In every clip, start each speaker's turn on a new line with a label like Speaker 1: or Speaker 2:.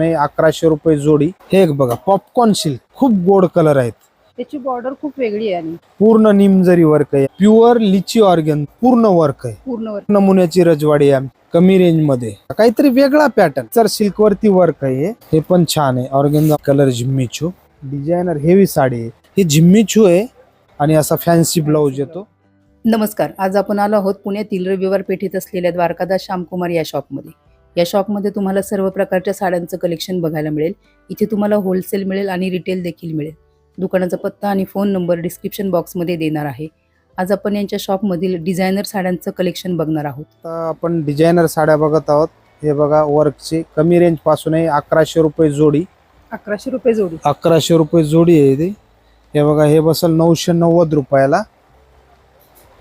Speaker 1: आहे अकराशे रुपये जोडी. हे एक बघा पॉपकॉर्न सिल्क खूप गोड कलर आहेत.
Speaker 2: त्याची बॉर्डर खूप वेगळी आहे
Speaker 1: पूर्ण निमजरी वर्क आहे प्युअर लिची ऑर्गन पूर्ण वर्क आहे.
Speaker 2: पूर्ण वर
Speaker 1: नमुन्याची रजवाडी आहे कमी रेंजमध्ये. काहीतरी वेगळा पॅटर्न तर सिल्क वरती वर्क आहे. हे. हे पण छान आहे. Organza colour Jimmy Choo. Designer heavy sari आहे. ही झिम्मीचू आहे आणि असा फॅन्सी ब्लाऊज येतो.
Speaker 2: नमस्कार. आज आपण आलो आहोत पुण्यातील रविवार पेठेत असलेल्या द्वारकादास श्यामकुमार या शॉपमध्ये या शॉपमध्ये तुम्हाला सर्व प्रकारच्या साड्यांचं कलेक्शन बघायला मिळेल. इथे तुम्हाला होलसेल मिळेल आणि रिटेल देखील मिळेल. दुकानाचा पत्ता आणि फोन नंबर डिस्क्रिप्शन बॉक्समध्ये देणार आहे. आज आपण यांच्या शॉपमधील डिझायनर साड्यांचं कलेक्शन बघणार आहोत.
Speaker 1: आता आपण डिझायनर साड्या बघत आहोत. हे बघा वर्कची कमी रेंजपासून आहे. अकराशे रुपये जोडी.
Speaker 2: अकराशे रुपये जोडी.
Speaker 1: अकराशे रुपये जोडी आहे ती. हे बघा हे बसल नऊशे नव्वद रुपयाला.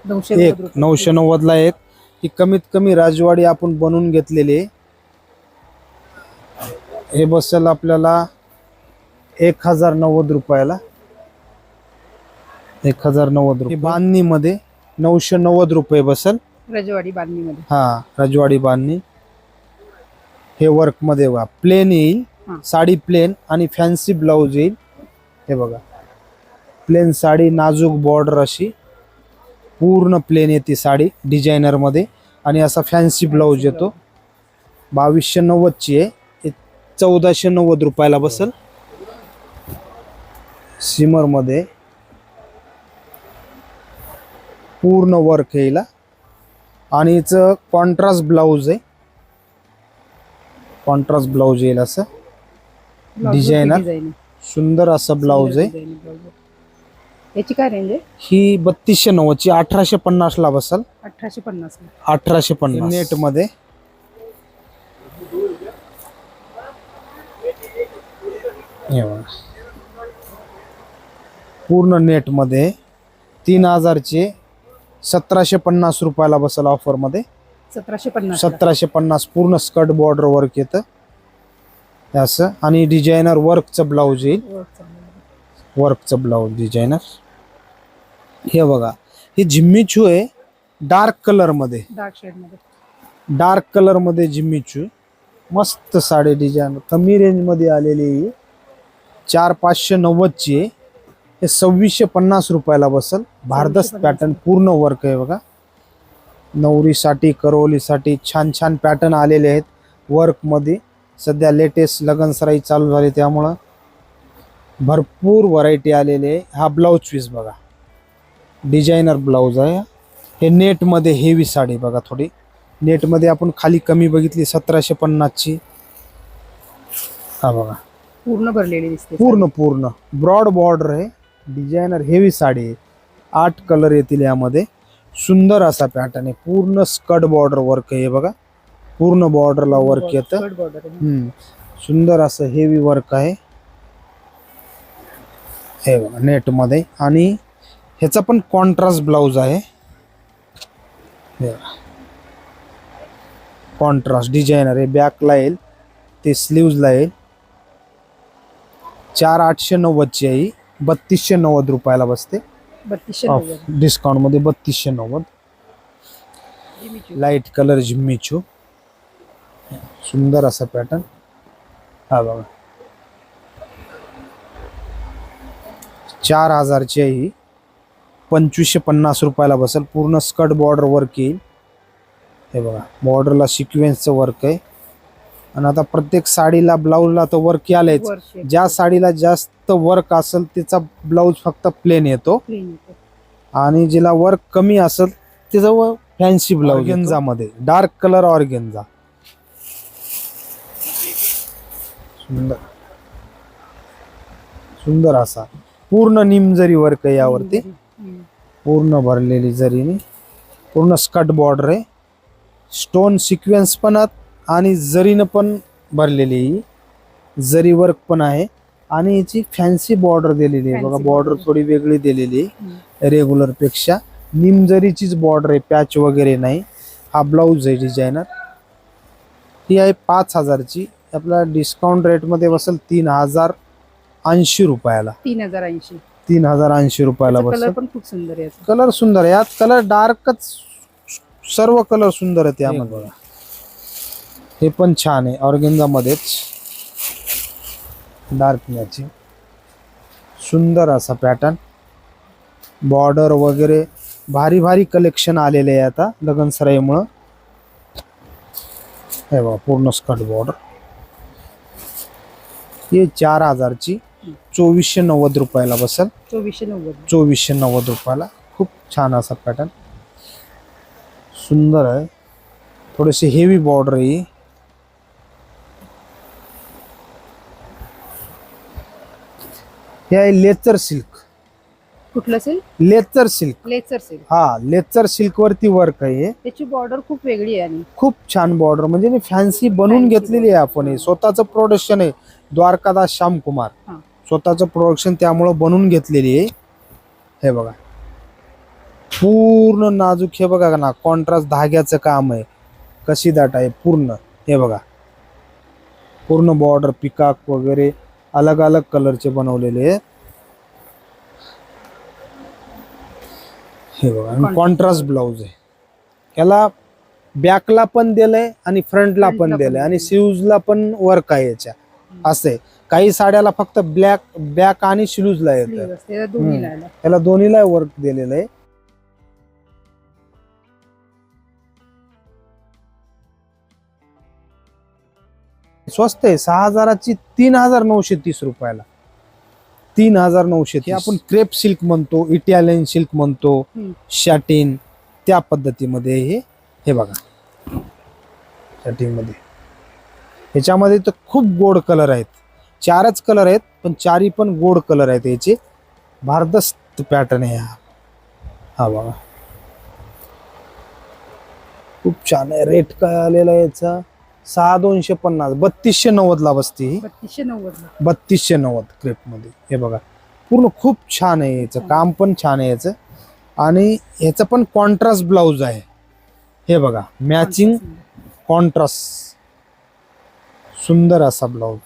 Speaker 2: नऊशे
Speaker 1: एक नऊशे नव्वदला एक. ही कमीत कमी राजवाडी आपण बनवून घेतलेली आहे. हे बसेल आपल्याला एक हजार नव्वद रुपयाला. एक हजार नव्वद रुपये. बांधणीमध्ये नऊशे नव्वद रुपये बसेल.
Speaker 2: रजवाडी बांधणीमध्ये.
Speaker 1: हा राजवाडी बांधणी. हे वर्कमध्ये बघा प्लेन येईल. साडी प्लेन आणि फॅन्सी ब्लाऊज येईल. हे बघा प्लेन साडी नाजूक बॉर्डर अशी. पूर्ण प्लेन येते साडी डिझायनरमध्ये. आणि असा फॅन्सी ब्लाऊज येतो. बावीसशे नव्वदची आहे. चौदाशे नव्वद रुपयाला बसल. सिमरमध्ये पूर्ण वर्क येईल. आणि हिचं कॉन्ट्रास्ट ब्लाऊज आहे. कॉन्ट्रास्ट ब्लाऊज येईल असं. Designer. सुंदर असं ब्लाऊज आहे.
Speaker 2: याची काय रेंज आहे?
Speaker 1: ही बत्तीसशे नव्वदची अठराशे पन्नास ला बसल.
Speaker 2: अठराशे पन्नास
Speaker 1: अठराशे पन्नास. नेट हे बघा. पूर्ण नेटमध्ये तीन हजारचे सतराशे पन्नास रुपयाला बसल ऑफरमध्ये.
Speaker 2: सतराशे पन्नास
Speaker 1: सतराशे पन्नास पूर्ण स्कर्ट बॉर्डर वर्क येतं. असं. आणि डिझायनर वर्कचं ब्लाऊज येईल. वर्कचं ब्लाऊज डिझायनर हे बघा. हे झिम्मीचू आहे. डार्क कलरमध्ये
Speaker 2: डार्क शेडमध्ये.
Speaker 1: डार्क कलरमध्ये झिम्मीचू मस्त साडी डिझाईन कमी रेंजमध्ये आलेली आहे. चार पाचशे नव्वदची आहे. हे सव्वीसशे पन्नास रुपयाला बसल. भारदस्त
Speaker 2: 2650.
Speaker 1: पॅटर्न पूर्ण वर्क आहे बघा. नवरीसाठी करवलीसाठी छान छान पॅटर्न आलेले आहेत वर्कमध्ये सध्या लेटेस्ट लगनसराई चालू झाली त्यामुळं भरपूर व्हरायटी आलेली आहे. हा ब्लाऊज पीस बघा. डिझायनर ब्लाऊज आहे. हे नेटमध्ये हेवी साडी बघा थोडी. नेटमध्ये आपण खाली कमी बघितली सतराशे पन्नासची. हा बघा.
Speaker 2: पूर्ण भरलेली दिसते
Speaker 1: पूर्ण पूर्ण. ब्रॉड बॉर्डर आहे. डिझायनर हेवी साडी आहे. आठ कलर येतील यामध्ये. सुंदर असा पॅटर्न आहे. पूर्ण स्कर्ट बॉर्डर वर्क आहे बघा. पूर्ण बॉर्डरला वर्क येतं. सुंदर असं हेवी वर्क आहे. हे बघा नेटमध्ये आणि ह्याचा पण कॉन्ट्रास्ट ब्लाऊज आहे. कॉन्ट्रास्ट डिझायनर आहे. बॅकला येईल. ते स्लीव्जला येईल. चार आठशे नव्वदची आहे ही. बत्तीसशे नव्वद रुपयाला बसते.
Speaker 2: बत्तीसशे नव्वद.
Speaker 1: डिस्काउंटमध्ये बत्तीसशे नव्वद. लाइट कलर झिम्मीचू सुंदर असा पॅटर्न हा बघा. चार हजारची आहे ही. पंचवीसशे पन्नास रुपयाला बसेल. पूर्ण स्कर्ट बॉर्डर वर्क येईल. हे बघा. बॉर्डरला सिक्वेन्सचं वर्क आहे. आणि आता प्रत्येक साडीला ब्लाऊजला तर वर्क
Speaker 2: आहे.
Speaker 1: ज्या साडीला जास्त वर्क असेल त्याचा ब्लाऊज फक्त प्लेन येतो. आणि जिला वर्क कमी असेल त्याचं फॅन्सी ब्लाऊजमध्ये. डार्क कलर ऑर्गेन्झा सुंदर. सुंदर असा. पूर्ण निमजरी वर्क आहे यावरती. पूर्ण भरलेली जरीने. पूर्ण स्कर्ट बॉर्डर आहे. स्टोन सिक्वेन्स पण आहेत आणि जरीनं पण भरलेली आहे ही. जरी वर्क पण आहे आणि याची फॅन्सी बॉर्डर दिलेली आहे. बघा बॉर्डर. थोडी वेगळी दिलेली आहे. रेग्युलरपेक्षा. निमजरीचीच बॉर्डर आहे पॅच वगैरे नाही. हा ब्लाऊज आहे डिझायनर ही आहे पाच हजारची. आपला डिस्काउंट रेटमध्ये बसेल तीन हजार ऐंशी रुपयाला.
Speaker 2: तीन हजार ऐंशी.
Speaker 1: तीन हजार ऐंशी रुपयाला
Speaker 2: कलर
Speaker 1: बसेल.
Speaker 2: पण खूप सुंदर आहे.
Speaker 1: कलर सुंदर आहे. यात कलर डार्कच सर्व कलर सुंदर आहेत यामध्ये. हे पण छान आहे. ऑर्गेन्झा मध्येच डार्क मॅचिंग. सुंदर असा पॅटर्न. बॉर्डर वगैरे भारी भारी कलेक्शन आलेले आहे आता लगन सराईमुळं. हे बघा पूर्ण स्कर्ट बॉर्डर. हे चार हजारची चोवीसशे नव्वद रुपयाला बसेल.
Speaker 2: चोवीसशे नव्वद
Speaker 1: चोवीसशे नव्वद रुपयाला. खूप छान असा पॅटर्न. सुंदर आहे. थोडेसे हेवी बॉर्डर आहे ही. आहे लेचर सिल्क.
Speaker 2: कुठलं असेल
Speaker 1: लेचर सिल्क.
Speaker 2: लेचर सेल
Speaker 1: हा लेचर सिल्क वरती वर्क आहे हे.
Speaker 2: त्याची बॉर्डर खूप वेगळी आहे आणि.
Speaker 1: खूप छान बॉर्डर म्हणजे फॅन्सी बनवून
Speaker 2: Fancy
Speaker 1: घेतलेली आहे आपण हे. स्वतःचं प्रोडक्शन आहे द्वारकादास श्यामकुमार.
Speaker 2: हा.
Speaker 1: स्वतःचं प्रोडक्शन त्यामुळं बनवून घेतलेली आहे. हे बघा. पूर्ण नाजूक हे बघा ना कॉन्ट्रास्ट धाग्याचं काम आहे. कशी दाट आहे पूर्ण. हे बघा. पूर्ण बॉर्डर पिकाक वगैरे अलग अलग कलरचे बनवलेले आहेत. हे बघा. कॉन्ट्रास्ट ब्लाऊज आहे. याला बॅकला पण दिलंय आणि फ्रंटला पण दिलंय. आणि. स्लीव्हजला पण वर्क आहे याच्या. असं काही साड्याला फक्त ब्लॅक बॅक आणि स्लीव्हजला येतं. याला दोन्हीला वर्क दिलेलं आहे. स्वस्त आहे. सहा हजाराची तीन हजार नऊशे तीस रुपयाला. तीन हजार नऊशे तीस. आपण क्रेप सिल्क म्हणतो इटालियन सिल्क म्हणतो. शॅटिन त्या पद्धतीमध्ये हे हे बघा. शॅटिनमध्ये ह्याच्यामध्ये तर खूप गोड कलर आहेत. चारच कलर आहेत पण चारही पण गोड कलर आहेत याचे. भारदस्त पॅटर्न आहे हा. हा बघा. खूप छान आहे. रेट काय आलेला याचा? सहा दोनशे पन्नास बत्तीसशे नव्वदला बसते ही.
Speaker 2: बत्तीसशे नव्वद
Speaker 1: बत्तीसशे नव्वद क्रेपमध्ये. हे बघा पूर्ण खूप छान आहे याचं काम पण छान आहे याचं. आणि ह्याचं पण कॉन्ट्रास्ट ब्लाऊज आहे. हे बघा मॅचिंग कॉन्ट्रास्ट सुंदर असा ब्लाऊज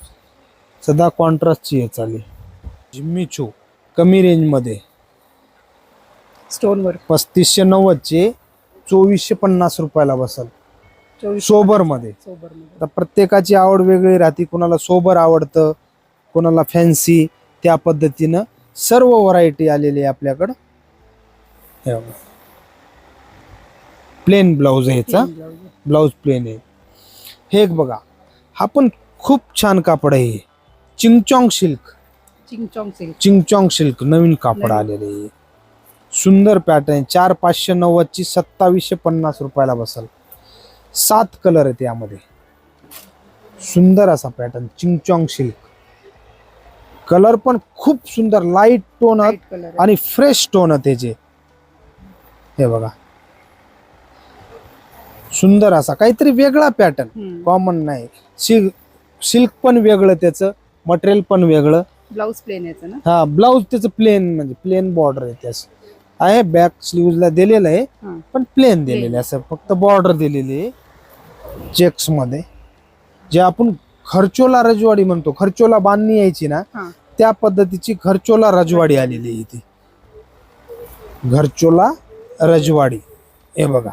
Speaker 1: सदा कॉन्ट्रास्टची हे चालेल जिम्मी चो कमी रेंजमध्ये
Speaker 2: स्टोन वर्क
Speaker 1: पस्तीसशे नव्वदचे चोवीसशे पन्नास रुपयाला बसल. सोबरमध्ये आता प्रत्येकाची आवड वेगळी राहते. कोणाला सोबर आवडतं कोणाला फॅन्सी त्या पद्धतीनं सर्व व्हरायटी आलेली आहे आपल्याकडं. प्लेन ब्लाऊज आहे ह्याचा. ब्लाऊज प्लेन आहे. हे एक बघा. हा पण खूप छान कापड आहे. चिंगचॉंग सिल्क.
Speaker 2: चिंगचॉंग सिल्क.
Speaker 1: चिंगचॉंग सिल्क नवीन कापड. आलेले आहे. सुंदर पॅटर्न चार पाचशे नव्वदची सत्तावीसशे पन्नास रुपयाला बसल. सात कलर आहेत यामध्ये. सुंदर असा पॅटर्न चिंगचॉंग सिल्क कलर पण खूप सुंदर लाइट टोन
Speaker 2: कलर
Speaker 1: आणि फ्रेश टोन त्याचे हे बघा. सुंदर असा काहीतरी वेगळा पॅटर्न कॉमन नाही. सिल्क सिल्क पण वेगळं त्याचं मटेरियल पण वेगळं.
Speaker 2: ब्लाऊज प्लेन याचं ना?
Speaker 1: हा ब्लाऊज त्याचं प्लेन म्हणजे प्लेन बॉर्डर आहे त्याच. आहे बॅक स्लीव्हजला दिलेलं आहे. पण प्लेन दिलेलं आहे असं फक्त बॉर्डर दिलेली आहे. चेक्समध्ये जे आपण खर्चोला रजवाडी म्हणतो खर्चोला बांधणी यायची ना
Speaker 2: हा.
Speaker 1: त्या पद्धतीची खर्चोला रजवाडी आलेली आहे इथे. घरचोला रजवाडी. हे बघा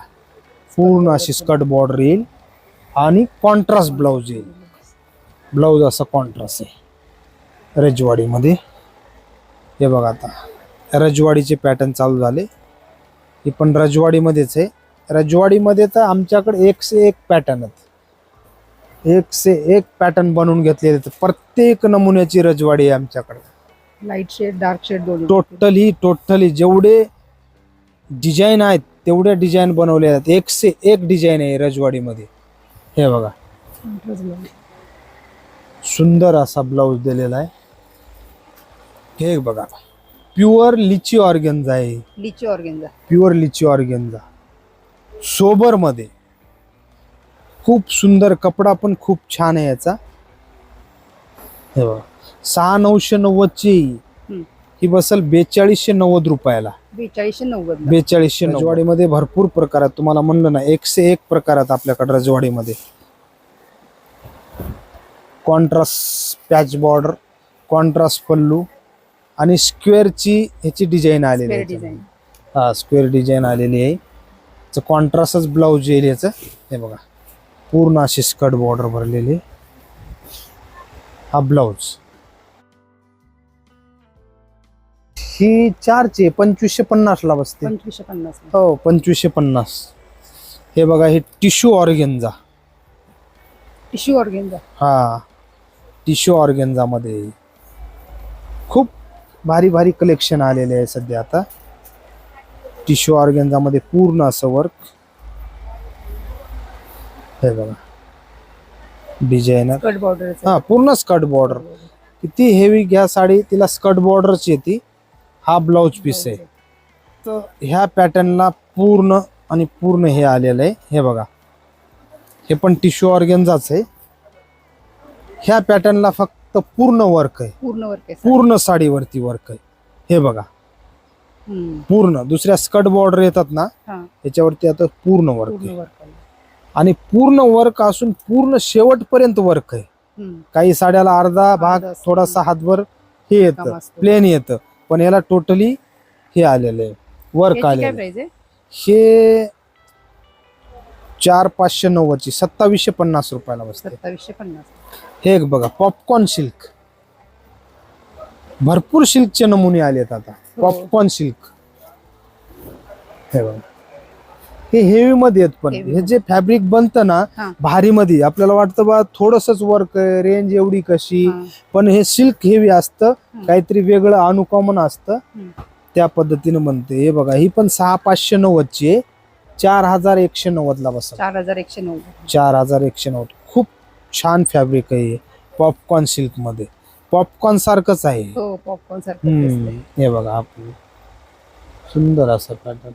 Speaker 1: पूर्ण अशी स्कर्ट बॉर्डर येईल आणि कॉन्ट्रास्ट ब्लाऊज येईल. ब्लाऊज असा कॉन्ट्रास्ट आहे. रजवाडीमध्ये. हे बघा आता रजवाडीचे पॅटर्न चालू झाले. हे पण रजवाडीमध्येच आहे. रजवाडीमध्ये तर आमच्याकडे एक से एक पॅटर्न आहेत. एक से एक पॅटर्न बनवून घेतलेले आहेत. प्रत्येक नमुन्याची रजवाडी आहे आमच्याकडे.
Speaker 2: Light shade dark shade
Speaker 1: totally totally जेवढे डिझाईन आहेत तेवढे डिझाईन बनवले आहेत. एक से एक डिझाईन आहे रजवाडीमध्ये. हे बघा. सुंदर असा ब्लाऊज दिलेला आहे. हे बघा. प्युअर लिची ऑर्गेन्झा आहे.
Speaker 2: Lychee organza.
Speaker 1: Pure lychee organza. सोबरमध्ये खूप सुंदर कपडा पण खूप छान आहे याचा. हे बघा सहा नऊशे नव्वदची. ही बसल बेचाळीसशे नव्वद रुपयाला.
Speaker 2: बेचाळीसशे नव्वद
Speaker 1: बेचाळीसशे रजवाडीमध्ये भरपूर प्रकार आहेत तुम्हाला म्हणलं ना एकशे एक प्रकार आहेत आपल्याकडे रजवाडीमध्ये. Contrast patch border contrast pallu आणि स्क्वेअरची ह्याची डिझाईन आलेली आहे. हा स्क्वेअर डिझाईन आलेली आहे. कॉन्ट्रास्टच ब्लाऊज येईल याचं हे बघा. पूर्ण अशी स्कर्ट बॉर्डर भरलेली. हा ब्लाऊज ही चारची पंचवीसशे पन्नासला बसते.
Speaker 2: पंचवीसशे पन्नास.
Speaker 1: हो पंचवीसशे पन्नास. हे बघा हे टिश्यू ऑर्गेन्झा
Speaker 2: टिश्यू ऑर्गेन्झा
Speaker 1: हा. टिश्यू ऑर्गेन्झामध्ये खूप भारी भारी कलेक्शन आलेले आहे सध्या आता. टिश्यू ऑर्गेन्झामध्ये पूर्ण असं वर्क हे बघा. डिझायनर.
Speaker 2: कट बॉर्डर
Speaker 1: हा पूर्ण स्कर्ट बॉर्डर किती हेवी घ्या साडी तिला स्कर्ट बॉर्डरच येते. हा ब्लाउज पीस आहे. तर ह्या पॅटर्नला पूर्ण आणि पूर्ण हे आलेलं आहे. हे बघा. हे पण टिश्यू ऑर्गेन्झाच आहे. ह्या पॅटर्नला फक्त पूर्ण वर्क आहे.
Speaker 2: पूर्ण वर्क आहे
Speaker 1: पूर्ण साडीवरती वर्क आहे. हे बघा. पूर्ण दुसऱ्या स्कर्ट बॉर्डर येतात ना ह्याच्यावरती आता पूर्ण वर्क आहे. आणि पूर्ण वर्क असून पूर्ण शेवटपर्यंत वर्क आहे. काही साड्याला अर्धा भाग. थोडासा हातभर हे येतं. प्लेन येतं. पण याला टोटली हे आलेलं आहे. वर्क आलेलं आहे. हे चार पाचशे नव्वदची सत्तावीसशे पन्नास रुपयाला बसते.
Speaker 2: सत्तावीसशे पन्नास.
Speaker 1: हे एक बघा पॉपकॉर्न सिल्क भरपूर सिल्कचे नमुने आलेत आता. Popcorn silk. हे बघा. हे हेवी मध्ये आहेत पण. हे जे फॅब्रिक बनतं ना. भारी मध्ये आपल्याला वाटतं बा थोडसच वर्क रेंज एवढी कशी. पण हे सिल्क हेवी असतं. काहीतरी वेगळं अनुकॉमन असतं. त्या पद्धतीनं बनते हे बघा ही पण सहा पाचशे नव्वदची आहे. चार हजार एकशे नव्वदला बसा.
Speaker 2: चार हजार एकशे नव्वद.
Speaker 1: चार हजार एकशे नव्वद. खूप छान फॅब्रिक आहे पॉपकॉर्न सिल्कमध्ये पॉपकॉर्न सारखंच आहे
Speaker 2: हो पॉपकॉर्न सारखं
Speaker 1: हम्म.
Speaker 2: दिसतंय.
Speaker 1: हे बघा आपलं सुंदर असं पॅटर्न